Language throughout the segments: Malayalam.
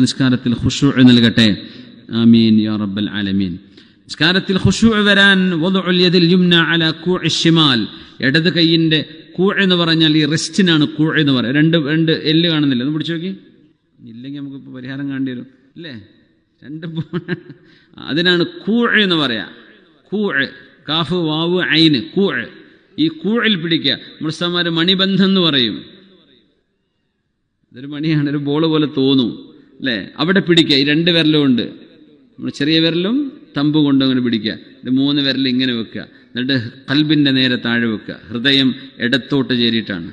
നിസ്കാരത്തിൽ ഖുശൂ നൽകട്ടെ. ആമീൻ യാ റബ്ബൽ ആലമീൻ. നിസ്കാരത്തിൽ ഖുശൂ വരാൻ യുംന അല ശിമാൽ ഇടത് കൈയിന്റെ കൂ എന്ന് പറഞ്ഞാൽ ഈ റിസ്റ്റിനാണ് കൂ എന്ന് പറയുക. രണ്ട് രണ്ട് എല്ല് കാണുന്നില്ല? ഒന്ന് പിടിച്ചു നോക്കി. ഇല്ലെങ്കിൽ നമുക്കിപ്പോൾ പരിഹാരം കാണേണ്ടി വരും. അല്ലേ രണ്ട് അതിനാണ് കൂ എന്ന് പറയാ. കൂ കാഫ് വാവ് ഐന് കൂ ഈ കൂഴിൽ പിടിക്കുക. മുസ്തമാർ മണിബന്ധം എന്ന് പറയും. ഇതൊരു മണിയാണ് ഒരു ബോൾ പോലെ തോന്നും. അല്ലേ? അവിടെ പിടിക്കുക. ഈ രണ്ട് വിരലും ഉണ്ട്. നമ്മൾ ചെറിയ വിരലും തമ്പ് കൊണ്ട് അങ്ങനെ പിടിക്കുക. ഇത് മൂന്ന് വിരൽ ഇങ്ങനെ വെക്കുക. എന്നിട്ട് കൽബിന്റെ നേരെ താഴെ വെക്കുക. ഹൃദയം ഇടത്തോട്ട് ചേരിയിട്ടാണ്.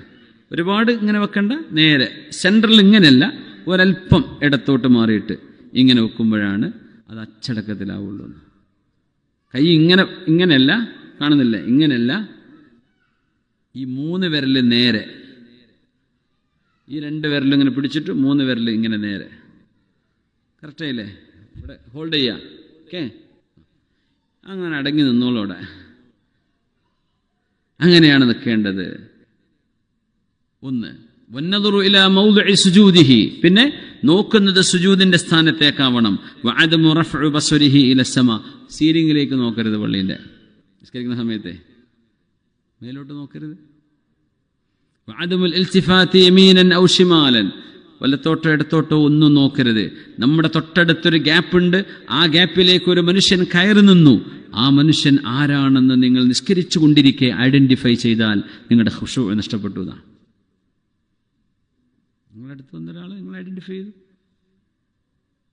ഒരുപാട് ഇങ്ങനെ വെക്കണ്ട. നേരെ. സെൻട്രൽ ഇങ്ങനെയല്ല. ഒരല്പം ഇടത്തോട്ട് മാറിയിട്ട് ഇങ്ങനെ വെക്കുമ്പോഴാണ് അത് അച്ചടക്കത്തിലാവുള്ളൂ. കൈ ഇങ്ങനെ ഇങ്ങനെയല്ല. കാണുന്നില്ല? ഇങ്ങനെയല്ല. ഈ മൂന്ന് വിരൽ നേരെ. ഈ രണ്ട് വിരലും ഇങ്ങനെ പിടിച്ചിട്ട് മൂന്ന് വിരൽ ഇങ്ങനെ നേരെ. കറക്റ്റായില്ലേ? ഇവിടെ ഹോൾഡ് ചെയ്യാം. ഓക്കെ അങ്ങനെ അടങ്ങി നിന്നോളൂ അവിടെ. അങ്ങനെയാണ് നിൽക്കേണ്ടത്. ഒന്ന് പിന്നെ നോക്കുന്നത് സുജൂദിന്റെ സ്ഥാനത്തേക്കാവണം. സീലിംഗിലേക്ക് നോക്കരുത് പള്ളീന്റെ. നിസ്കരിക്കുന്ന സമയത്തെ. മേലോട്ട് നോക്കരുത്. യമീനൻ ഔ വലത്തോട്ടോ ഇടത്തോട്ടോ ഒന്നും നോക്കരുത്. നമ്മുടെ തൊട്ടടുത്തൊരു ഗ്യാപ്പുണ്ട്. ആ ഗ്യാപ്പിലേക്ക് ഒരു മനുഷ്യൻ കയറി നിന്നു. ആ മനുഷ്യൻ ആരാണെന്ന് നിങ്ങൾ നിസ്കരിച്ചു കൊണ്ടിരിക്കെ ഐഡന്റിഫൈ ചെയ്താൽ നിങ്ങളുടെ ഹുഷു നഷ്ടപ്പെട്ടു എന്നാണ് നിങ്ങളടുത്ത് വന്നൊരാൾ വന്ന നിങ്ങൾ ഐഡന്റിഫൈ ചെയ്തു.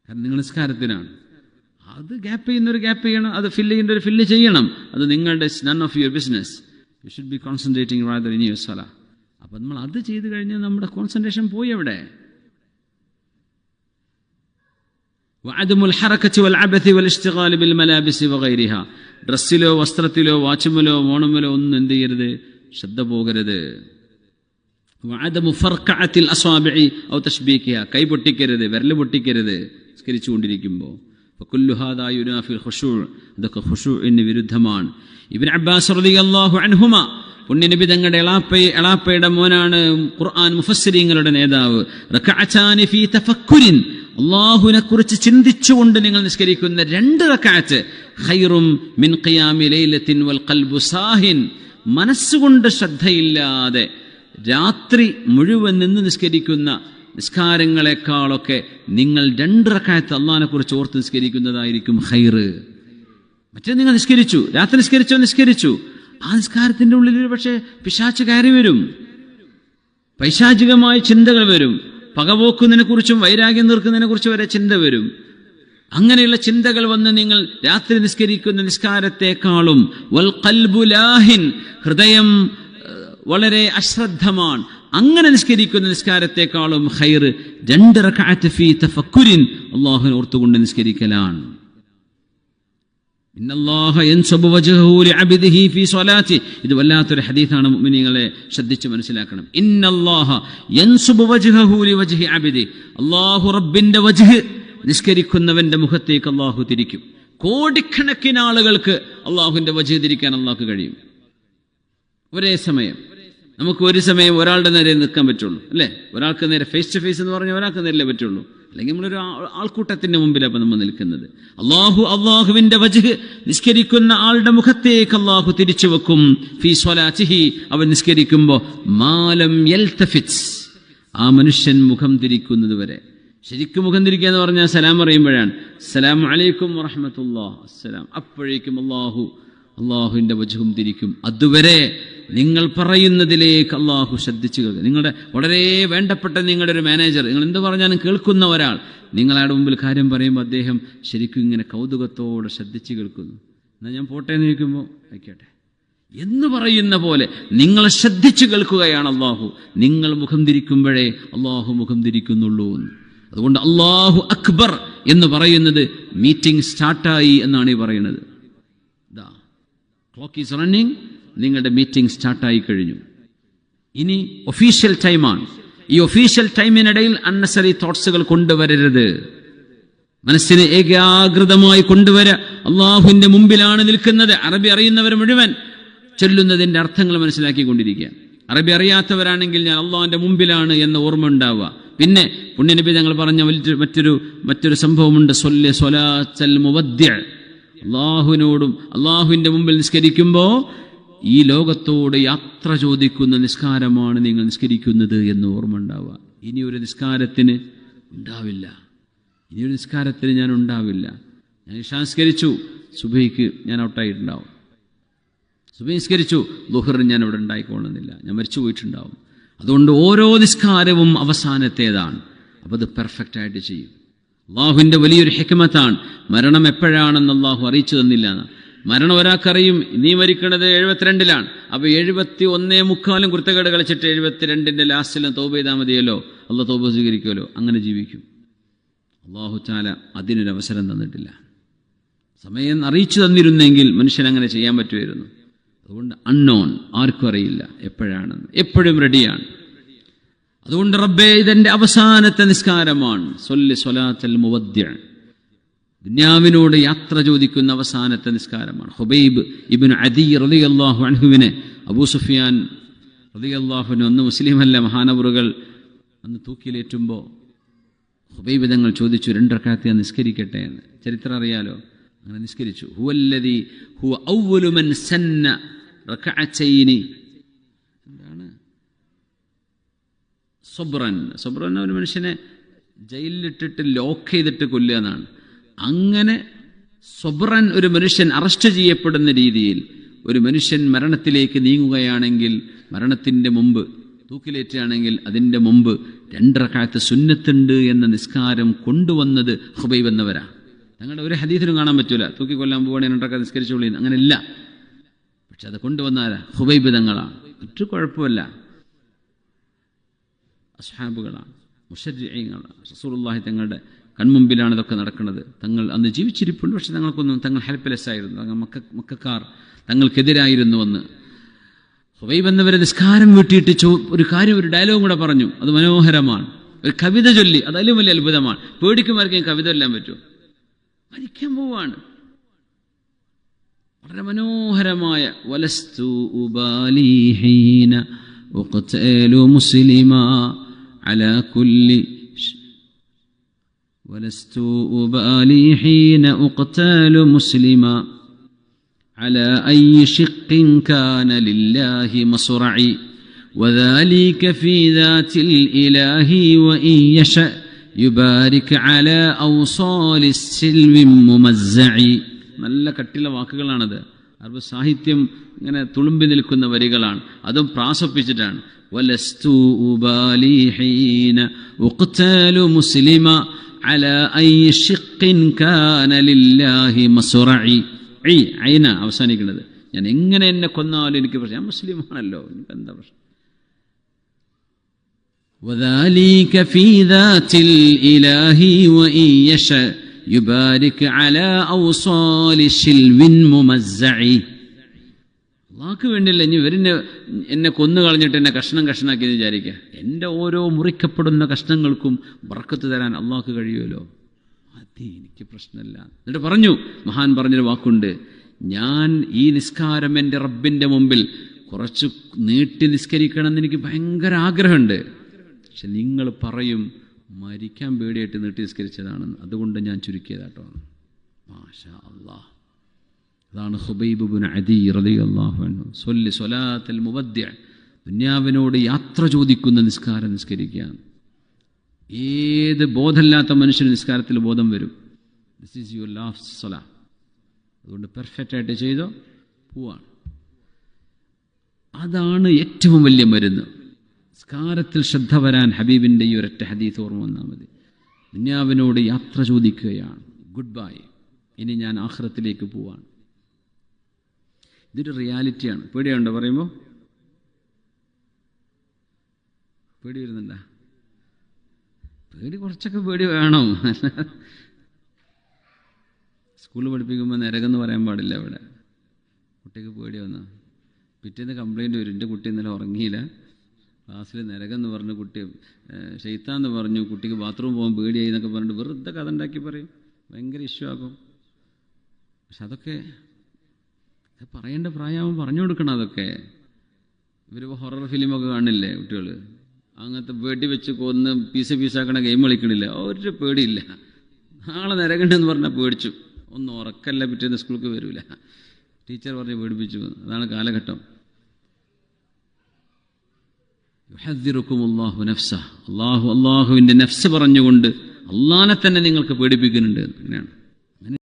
കാരണം നിങ്ങൾ നിസ്കാരത്തിനാണ്. അത് ഗ്യാപ്പ് ചെയ്യുന്ന ഒരു ഗ്യാപ്പ് ചെയ്യണം. അത് ഫില്ല് ചെയ്യുന്ന ഒരു ഫില്ല് ചെയ്യണം. അത് നിങ്ങളുടെ none of your business you should be concentrating rather in your സല അപ്പം നമ്മൾ അത് ചെയ്ത് കഴിഞ്ഞാൽ നമ്മുടെ കോൺസെൻട്രേഷൻ പോയി അവിടെ وعدم ഹറക്കച്ച് والعبث അബത്തി بالملابس وغيرها. ബിൽ മലാബിസി വഗൈരിഹ ഡ്രസ്സിലോ വസ്ത്രത്തിലോ വാച്ചുമലോ ഓണമിലോ ഒന്നും എന്ത് ചെയ്യരുത്? ശ്രദ്ധ പോകരുത്. വഅദമു ഫർഖഅത്തിൽ അസ്വാബിഇ ഔ തശ്ബീഖിഹ കൈ പൊട്ടിക്കരുത് വിരൽ പൊട്ടിക്കരുത്. നിസ്കരിച്ചുകൊണ്ടിരിക്കുമ്പോൾ അതൊക്കെ ഖുഷൂഇന് വിരുദ്ധമാണ്. ഇബിൻ അബ്ബാസ് റളിയല്ലാഹു അൻഹുമ പുണ്യനബി തങ്ങളുടെ എളാപ്പ എളാപ്പയുടെ മോനാണ് ഖുർആൻ മുഫസ്സിരിങ്ങളുടെ നേതാവ്. അള്ളാഹുവിനെ കുറിച്ച് ചിന്തിച്ചുകൊണ്ട് നിങ്ങൾ നിസ്കരിക്കുന്ന രണ്ട് റക്കാറ്റ് ഹൈറും മിൻ ഖിയാമി ലൈലത്തിൻ വൽ ഖൽബു സാഹിൻ മനസ്സുകൊണ്ട് ശ്രദ്ധയില്ലാതെ രാത്രി മുഴുവൻ നിന്ന് നിസ്കരിക്കുന്ന നിസ്കാരങ്ങളെക്കാളൊക്കെ നിങ്ങൾ രണ്ട് റക്കായത്ത് അള്ളാഹിനെ കുറിച്ച് ഓർത്ത് നിസ്കരിക്കുന്നതായിരിക്കും ഹൈറ് മറ്റേ നിങ്ങൾ നിസ്കരിച്ചു രാത്രി നിസ്കരിച്ചോ നിസ്കരിച്ചു ആ നിസ്കാരത്തിന്റെ ഉള്ളിൽ ഒരു പക്ഷേ പിശാച്ച് കയറി വരും. പൈശാചികമായ ചിന്തകൾ വരും. പകപോക്കുന്നതിനെ കുറിച്ചും വൈരാഗ്യം നിർക്കുന്നതിനെക്കുറിച്ചും വരെ ചിന്ത വരും. അങ്ങനെയുള്ള ചിന്തകൾ വന്ന് നിങ്ങൾ രാത്രി നിസ്കരിക്കുന്ന നിസ്കാരത്തെക്കാളും വൽ കൽബുലാഹിൻ ഹൃദയം വളരെ അശ്രദ്ധമാണ്. അങ്ങനെ നിസ്കരിക്കുന്ന നിസ്കാരത്തെക്കാളും ഹൈർ രണ്ട് റക്കാറ്റ് ഫീ തഫക്കുരിൻ അള്ളാഹുവിനെ ഓർത്തുകൊണ്ട് നിസ്കരിക്കലാണ്. ഇത് വല്ലാത്തൊരു ഹദീസാണ് മുഅ്മിനീങ്ങളെ ശ്രദ്ധിച്ച് മനസ്സിലാക്കണം. അല്ലാഹു റബ്ബിന്റെ വജ്ഹ് നിസ്കരിക്കുന്നവന്റെ മുഖത്തേക്ക് അള്ളാഹു തിരിക്കും. കോടിക്കണക്കിന് ആളുകൾക്ക് അള്ളാഹുവിന്റെ വജ്ഹ് തിരിക്കാൻ അള്ളാഹു കഴിയും. ഒരേ സമയം. നമുക്ക് ഒരു സമയം ഒരാളുടെ നേരെ നിൽക്കാൻ പറ്റുള്ളൂ അല്ലേ? ഒരാൾക്ക് നേരെ ഫേസ് ടു ഫേസ് എന്ന് പറഞ്ഞാൽ ഒരാൾക്ക് നേരെ പറ്റുള്ളൂ. അല്ലെങ്കിൽ നമ്മളൊരു ആൾക്കൂട്ടത്തിന്റെ മുമ്പിലാണ് നമ്മൾ നിൽക്കുന്നത്. അള്ളാഹു അള്ളാഹുവിന്റെ വജ് നിസ്കരിക്കുന്ന ആളുടെ മുഖത്തേക്ക് അള്ളാഹു തിരിച്ചു വെക്കും. ഫീ സ്വലാറ്റിഹി അവൻ നിസ്കരിക്കുമ്പോൾ മാലം യൽതഫിറ്റ്സ് ആ മനുഷ്യൻ മുഖം തിരിക്കുന്നത് വരെ. ശരിക്കും മുഖം തിരിക്കുക എന്ന് പറഞ്ഞാൽ സലാം പറയുമ്പോഴാണ്. സലാം അലൈക്കും വറഹമത്തല്ലാ അസ്സലാം. അപ്പോഴേക്കും അള്ളാഹു അള്ളാഹുവിന്റെ വജുഹും തിരിക്കും. അതുവരെ നിങ്ങൾ പറയുന്നതിലേക്ക് അള്ളാഹു ശ്രദ്ധിച്ചു കേൾക്കുക നിങ്ങളുടെ വളരെ വേണ്ടപ്പെട്ട നിങ്ങളുടെ ഒരു മാനേജർ നിങ്ങൾ എന്ത് പറഞ്ഞാലും കേൾക്കുന്ന ഒരാൾ നിങ്ങളുടെ മുമ്പിൽ കാര്യം പറയുമ്പോൾ അദ്ദേഹം ശരിക്കും ഇങ്ങനെ കൗതുകത്തോടെ ശ്രദ്ധിച്ചു കേൾക്കുന്നു. എന്നാൽ ഞാൻ പോട്ടെ എന്ന് ചോദിക്കുമ്പോൾ ആയിക്കോട്ടെ എന്ന് പറയുന്ന പോലെ നിങ്ങൾ ശ്രദ്ധിച്ചു കേൾക്കുകയാണ് അള്ളാഹു നിങ്ങൾ മുഖം തിരിക്കുമ്പോഴേ അള്ളാഹു മുഖം തിരിക്കുന്നുള്ളൂ എന്ന്. അതുകൊണ്ട് അള്ളാഹു അക്ബർ എന്ന് പറയുന്നത് മീറ്റിംഗ് സ്റ്റാർട്ടായി എന്നാണ് ഈ പറയുന്നത്. ക്ലോക്ക് ഈസ് റണ്ണിങ് നിങ്ങളുടെ മീറ്റിംഗ് സ്റ്റാർട്ടായി കഴിഞ്ഞു. ഇനി ഒഫീഷ്യൽ ടൈമാണ് ഈ ഒഫീഷ്യൽ ടൈമിനിടയിൽ അണ്ണസറി തോട്ട്സുകൾ കൊണ്ടുവരരുത്. മനസ്സിനെ ഏകാഗ്രതമായി കൊണ്ടുവര. അള്ളാഹുവിന്റെ മുമ്പിലാണ് നിൽക്കുന്നത്. അറബി അറിയുന്നവർ മുഴുവൻ ചൊല്ലുന്നതിന്റെ അർത്ഥങ്ങൾ മനസ്സിലാക്കിക്കൊണ്ടിരിക്കുക. അറബി അറിയാത്തവരാണെങ്കിൽ ഞാൻ അള്ളാഹിന്റെ മുമ്പിലാണ് എന്ന ഓർമ്മ ഉണ്ടാവുക. പിന്നെ പുണ്യനബി ഞങ്ങൾ പറഞ്ഞ മറ്റൊരു മറ്റൊരു സംഭവമുണ്ട്. അള്ളാഹുവിനോടും അള്ളാഹുവിന്റെ മുമ്പിൽ നിസ്കരിക്കുമ്പോൾ ഈ ലോകത്തോട് യാത്ര ചോദിക്കുന്ന നിസ്കാരമാണ് നിങ്ങൾ നിസ്കരിക്കുന്നത് എന്ന് ഓർമ്മ ഉണ്ടാവുക ഇനി ഒരു നിസ്കാരത്തിന് ഉണ്ടാവില്ല. ഇനി ഒരു നിസ്കാരത്തിന് ഞാൻ ഉണ്ടാവില്ല. ഞാൻ നിസ്കരിച്ചു സുബൈക്ക് ഞാൻ ഔട്ടായിട്ടുണ്ടാവും. സുബഹിസ്കരിച്ചു ദുഹറിന് ഞാൻ ഇവിടെ ഉണ്ടായിക്കൊള്ളുന്നില്ല ഞാൻ മരിച്ചു പോയിട്ടുണ്ടാവും അതുകൊണ്ട് ഓരോ നിസ്കാരവും അവസാനത്തേതാണ്. അപ്പോൾ അത് പെർഫെക്റ്റ് ആയിട്ട് ചെയ്യും. അള്ളാഹുവിന്റെ വലിയൊരു ഹെക്മത്താണ്. മരണം എപ്പോഴാണെന്ന് അള്ളാഹു അറിയിച്ചു തന്നില്ല. മരണം ഒരാൾക്കറിയും. നീ മരിക്കണത് എഴുപത്തിരണ്ടിലാണ്. അപ്പോൾ എഴുപത്തി ഒന്നേ മുക്കാലും കുരുത്തക്കേട് കളിച്ചിട്ട് എഴുപത്തിരണ്ടിന്റെ ലാസ്റ്റിലും തോപ ചെയ്താൽ മതിയല്ലോ. അല്ല തോപ സ്വീകരിക്കുമല്ലോ. അങ്ങനെ ജീവിക്കും. അള്ളാഹു ചാല അതിനൊരവസരം തന്നിട്ടില്ല. സമയം അറിയിച്ചു തന്നിരുന്നെങ്കിൽ മനുഷ്യൻ അങ്ങനെ ചെയ്യാൻ പറ്റുമായിരുന്നു. അതുകൊണ്ട് അൺനോൺ ആർക്കും അറിയില്ല. എപ്പോഴാണെന്ന്. എപ്പോഴും റെഡിയാണ് അതുകൊണ്ട് റബ്ബേ ഇതെന്റെ അവസാനത്തെ നിസ്കാരമാണ്. സൊല്ലി സൊലാത്തൽ മുവദ്യ ദുന്യാവിനോട് യാത്ര ചോദിക്കുന്ന അവസാനത്തെ നിസ്കാരമാണ്. ഹുബൈബ് ഇബിൻ അദി റലി അള്ളാഹു അൻഹുവിനെ അബൂ സുഫിയാൻ റലി അള്ളാഹുവിന് ഒന്ന് മുസ്ലിമല്ല മഹാനവറുകൾ അന്ന് തൂക്കിലേറ്റുമ്പോൾ ഹുബൈബ് തങ്ങൾ ചോദിച്ചു രണ്ടരക്കാലത്ത് ഞാൻ നിസ്കരിക്കട്ടെ എന്ന്. ചരിത്രം അറിയാലോ? അങ്ങനെ നിസ്കരിച്ചു. ഹുവല്ലതി ഹുവ ഔവലുമൻ സന്ന റക്കഅച്ചൈനി എന്താണ്? സൊബ്രൻ സൊബ്രൻ ഒരു മനുഷ്യനെ ജയിലിലിട്ടിട്ട് ലോക്ക് ചെയ്തിട്ട് കൊല്ലുക എന്നാണ്. അങ്ങനെ സൊബ്രൻ ഒരു മനുഷ്യൻ അറസ്റ്റ് ചെയ്യപ്പെടുന്ന രീതിയിൽ ഒരു മനുഷ്യൻ മരണത്തിലേക്ക് നീങ്ങുകയാണെങ്കിൽ മരണത്തിന്റെ മുമ്പ് തൂക്കിലേറ്റുകയാണെങ്കിൽ അതിന്റെ മുമ്പ് രണ്ടരക്കാലത്ത് സുന്നത്തുണ്ട് എന്ന നിസ്കാരം കൊണ്ടുവന്നത് ഹുബൈബ് എന്നവരാ. തങ്ങളുടെ ഒരു ഹദീസിനും കാണാൻ പറ്റൂല. തൂക്കിക്കൊല്ലാൻ പോവുകയാണെങ്കിൽ രണ്ടരക്കാലത്ത് നിസ്കരിച്ചോളി അങ്ങനെയല്ല. പക്ഷെ അത് കൊണ്ടുവന്നാരാ? ഹുബൈബ് തങ്ങളാണ്. മറ്റു കുഴപ്പമില്ല. അസ്ഹാബുകളാണ്. മുഷരീങ്ങളാണ് റസൂലുള്ളാഹി തങ്ങളുടെ കൺമുമ്പിലാണ് ഇതൊക്കെ നടക്കുന്നത്. തങ്ങൾ അന്ന് ജീവിച്ചിരിപ്പുണ്ട് പക്ഷെ തങ്ങൾക്കൊന്നും തങ്ങൾ ഹെൽപ്ലെസ് ആയിരുന്നു. തങ്ങൾ മക്ക മക്കാർ തങ്ങൾക്കെതിരായിരുന്നുവെന്ന്. ഹുബൈബ് എന്നവരെ നിസ്കാരം വീട്ടിയിട്ട് ചോ ഒരു കാര്യം ഒരു ഡയലോഗും കൂടെ പറഞ്ഞു. അത് മനോഹരമാണ്. ഒരു കവിത ചൊല്ലി. അതതിലും വലിയ അത്ഭുതമാണ്. പേടിക്കുമാർക്കും കവിത എല്ലാം പറ്റുമോ? മരിക്കാൻ പോവാണ്. വളരെ മനോഹരമായ വലസ്തു ഉബാലിഹീന മുസ്ലിമ അല കുല്ലി ولست أبالي حين أقتال مسلما على أي شق كان لله مصرعي وذلك في ذات الإله وإن يشأ يبارك على أوصال السلم ممزع നല്ല കട്ടിയുള്ള വാക്കുകളാണത് അറബ് സാഹിത്യം ഇങ്ങനെ തുളുമ്പി നിൽക്കുന്ന വരികളാണ് അതും പ്രാസപ്പിച്ചിട്ടാണ് വലസ്തു ഉബാലി ഹീന ഉഖ്തലു മുസ്ലിമ على أي شق كان لله مصرعي ഐ ഐന അവസാനിക്കുന്നത് ഞാൻ എങ്ങനെ എന്നെ കൊന്നാലും എനിക്ക് പ്രശ്നം ഞാൻ മുസ്ലിമാണല്ലോ എനിക്ക് എന്താ പ്രശ്നം وذلك في ذات الإله وإن يشاء يبارك على أوصال شلو ممزع അള്ളാഹ്ക്ക് വേണ്ടിയല്ല ഇനി ഇവരെന്നെ എന്നെ കൊന്നു കളഞ്ഞിട്ട് എന്നെ കഷ്ണം കഷ്ണാക്കി എന്ന് വിചാരിക്കുക. എന്റെ ഓരോ മുറിക്കപ്പെടുന്ന കഷ്ണങ്ങൾക്കും ബർക്കത്ത് തരാൻ അള്ളാഹ്ക്ക് കഴിയുമല്ലോ? അത് എനിക്ക് പ്രശ്നമല്ല. എന്നിട്ട് പറഞ്ഞു മഹാൻ പറഞ്ഞൊരു വാക്കുണ്ട് ഞാൻ ഈ നിസ്കാരം എന്റെ റബ്ബിന്റെ മുമ്പിൽ കുറച്ച് നീട്ടി നിസ്കരിക്കണമെന്ന് എനിക്ക് ഭയങ്കര ആഗ്രഹമുണ്ട്. പക്ഷെ നിങ്ങൾ പറയും മരിക്കാൻ പേടിയായിട്ട് നീട്ടി നിസ്കരിച്ചതാണെന്ന്. അതുകൊണ്ട് ഞാൻ ചുരുക്കിയതാട്ടോ. മാഷാ അള്ളാഹ് അതാണ് ഹുബൈബ് ബിൻ അദി റളിയല്ലാഹു അൻഹു. സൊല്ലി സൊലാത്തൽ മുബദ്യ ദുന്യാവിനോട് യാത്ര ചോദിക്കുന്ന നിസ്കാരം നിസ്കരിക്കുക ഏത് ബോധമില്ലാത്ത മനുഷ്യന് നിസ്കാരത്തിൽ ബോധം വരും? ദിസ് ഈസ് യുവർ ലാഫ് സൊല അതുകൊണ്ട് പെർഫെക്റ്റ് ആയിട്ട് ചെയ്തോ? പോവാണ്. അതാണ് ഏറ്റവും വലിയ മരുന്ന്. നിസ്കാരത്തിൽ ശ്രദ്ധ വരാൻ ഹബീബിന്റെ ഈ ഒരൊറ്റ ഹദീസ് ഓർമ്മ വന്നാൽ മതി. ദുന്യാവിനോട് യാത്ര ചോദിക്കുകയാണ്. ഗുഡ് ബൈ ഇനി ഞാൻ ആഹ്റത്തിലേക്ക് പോവാണ്. ഇതൊരു റിയാലിറ്റിയാണ്. പേടിയുണ്ടോ പറയുമ്പോൾ പേടി വരുന്നുണ്ട? പേടി കുറച്ചൊക്കെ പേടി വേണം. സ്കൂളിൽ പഠിപ്പിക്കുമ്പോൾ നരകെന്ന് പറയാൻ പാടില്ല ഇവിടെ. കുട്ടിക്ക് പേടി വന്നു. പിറ്റേന്ന് കംപ്ലൈന്റ് വരും. എന്റെ കുട്ടി ഇന്നലെ ഉറങ്ങിയില്ല. ക്ലാസ്സിൽ നരകെന്ന് പറഞ്ഞു കുട്ടി ഷെയ്ത്താന്ന് പറഞ്ഞു കുട്ടിക്ക് ബാത്റൂം പോകാൻ പേടിയായി എന്നൊക്കെ പറഞ്ഞിട്ട് വെറുതെ കഥ ഉണ്ടാക്കി പറയും. ഭയങ്കര ഇഷ്യൂ ആകും പക്ഷെ അതൊക്കെ അത് പറയേണ്ട പ്രായമാകുമ്പോൾ പറഞ്ഞു കൊടുക്കണം അതൊക്കെ. ഇവർ ഹൊറർ ഫിലിമൊക്കെ കാണില്ലേ കുട്ടികൾ അങ്ങനത്തെ വെടി വെച്ച് കൊന്ന് പീസ് പീസാക്കണ ഗെയിം കളിക്കണില്ല. ഒരു പേടിയില്ല. നാളെ നരകണ്ടെന്ന് പറഞ്ഞാൽ പേടിച്ചു. ഒന്നും ഉറക്കല്ല പിറ്റേന്ന് സ്കൂൾക്ക് വരില്ല ടീച്ചർ പറഞ്ഞ് പേടിപ്പിച്ചു. അതാണ് കാലഘട്ടം. യുഹദ്ദിറുക്കും അള്ളാഹു നഫ്സ. അള്ളാഹു അള്ളാഹുവിന്റെ നഫ്സ് പറഞ്ഞുകൊണ്ട് അള്ളാനെ തന്നെ നിങ്ങൾക്ക് പേടിപ്പിക്കുന്നുണ്ട്. അങ്ങനെയാണ്.